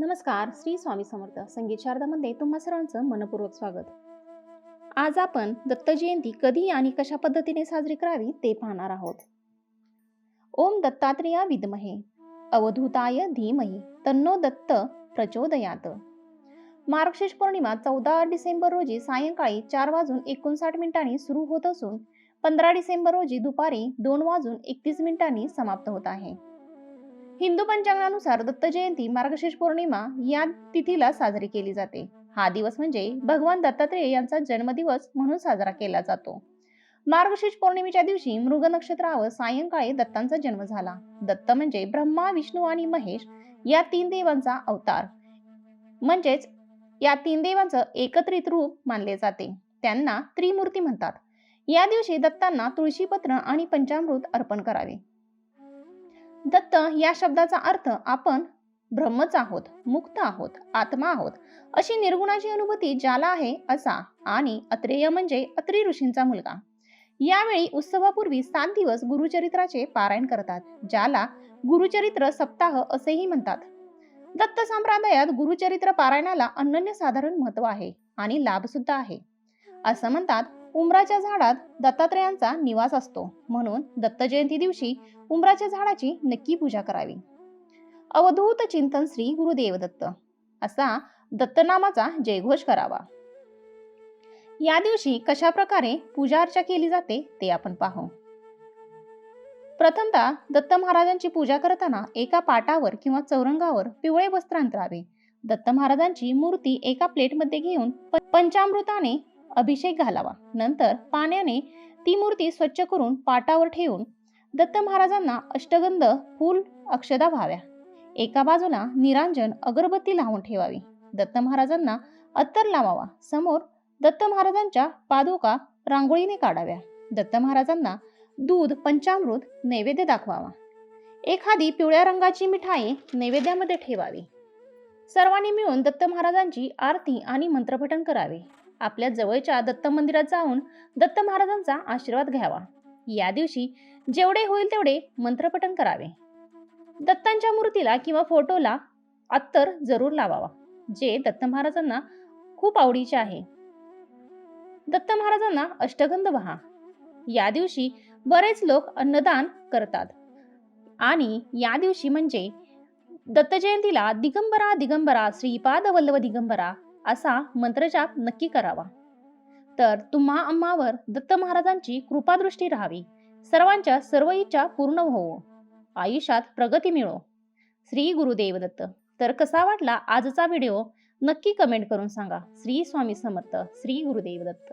नमस्कार श्री स्वामी समर्थ. संगीत शारदामध्ये तुम्हा सर्वांचं मनपूर्वक स्वागत. आज आपण दत्त जयंती कधी आणि कशा पद्धतीने साजरी करावी ते पाहणार आहोत. ओम दत्तात्रेया विद्महे. अवधूताय धीमही. तन्नो दत्त प्रचोदयात. मार्गशीर्ष पौर्णिमा चौदा डिसेंबर रोजी सायंकाळी चार वाजून एकोणसाठ मिनिटांनी सुरू होत असून पंधरा डिसेंबर रोजी दुपारी दोन वाजून एकतीस मिनिटांनी समाप्त होत आहे. हिंदू पंचांगानुसार दत्त जयंती मार्गशीर्ष पौर्णिमा या तिथीला साजरी केली जाते. हा दिवस म्हणजे भगवान दत्तात्रेय यांचा जन्मदिवस म्हणून साजरा केला जातो. मार्गशीर्ष पौर्णिमेच्या दिवशी मृग नक्षत्रावर सायंकाळी दत्तांचा जन्म झाला. दत्त म्हणजे ब्रह्मा विष्णू आणि महेश या तीन देवांचा अवतार. म्हणजेच या तीन देवांचं एकत्रित रूप मानले जाते. त्यांना त्रिमूर्ती म्हणतात. या दिवशी दत्तांना तुळशीपत्र आणि पंचामृत अर्पण करावे. दत्त या शब्दाचा अर्थ आपण ब्रह्मच आहोत मुक्त आहोत आत्मा आहोत अशी निर्गुणाची अनुभूती ज्याला आहे असा आणि अत्रेय म्हणजे अत्री ऋषींचा मुलगा. यावेळी उत्सवापूर्वी सात दिवस गुरुचरित्राचे पारायण करतात ज्याला गुरुचरित्र सप्ताह असेही म्हणतात. दत्त संप्रदायात गुरुचरित्र पारायणाला अनन्यसाधारण महत्त्व आहे आणि लाभ सुद्धा आहे. असं म्हणतात उमराच्या झाडात दत्तात्रेयांचा निवास असतो. म्हणून दत्त जयंती दिवशी उमराच्या झाडाची नक्की पूजा करावी. अवधूत चिंतन श्री गुरुदेव दत्त असा दत्तनामाचा जयघोष करावा. या दिवशी कशा प्रकारे पूजा अर्चा केली जाते ते आपण पाहू. प्रथमतः दत्त महाराजांची पूजा करताना एका पाटावर किंवा चौरंगावर पिवळे वस्त्र अंतरावे. दत्त महाराजांची मूर्ती एका प्लेटमध्ये घेऊन पंचामृताने अभिषेक घालावा. नंतर पाण्याने ती मूर्ती स्वच्छ करून पाटावर ठेवून दत्त महाराजांना अष्टगंध फूल अक्षदा व्हाव्या. एका बाजूला निरांजन अगरबत्ती लावून ठेवावी. दत्त महाराजांना अत्तर लावावा. समोर दत्त महाराजांच्या पादुका रांगोळीने काढाव्या. दत्त महाराजांना दूध पंचामृत नैवेद्य दाखवावा. एखादी पिवळ्या रंगाची मिठाई नैवेद्यामध्ये ठेवावी. सर्वांनी मिळून दत्त महाराजांची आरती आणि मंत्रपठण करावे. आपल्या जवळच्या दत्त मंदिरात जाऊन दत्त महाराजांचा आशीर्वाद घ्यावा. या दिवशी जेवढे होईल तेवढे मंत्रपठण करावे. दत्तांच्या मूर्तीला किंवा फोटोला अत्तर जरूर लावावा जे दत्त महाराजांना खूप आवडीचे आहे. दत्त महाराजांना अष्टगंध वहा. या दिवशी बरेच लोक अन्नदान करतात. आणि या दिवशी म्हणजे दत्त जयंतीला दिगंबरा दिगंबरा श्रीपाद वल्लभ दिगंबरा असा मंत्रजाप नक्की करावा. तर तुम्हा आम्हावर दत्त महाराजांची कृपादृष्टी राहावी. सर्वांच्या सर्व इच्छा पूर्ण होवो आयुष्यात प्रगती मिळो. श्री गुरुदेव दत्त. तर कसा वाटला आजचा व्हिडिओ? नक्की कमेंट करून सांगा. श्री स्वामी समर्थ. श्री गुरुदेव दत्त.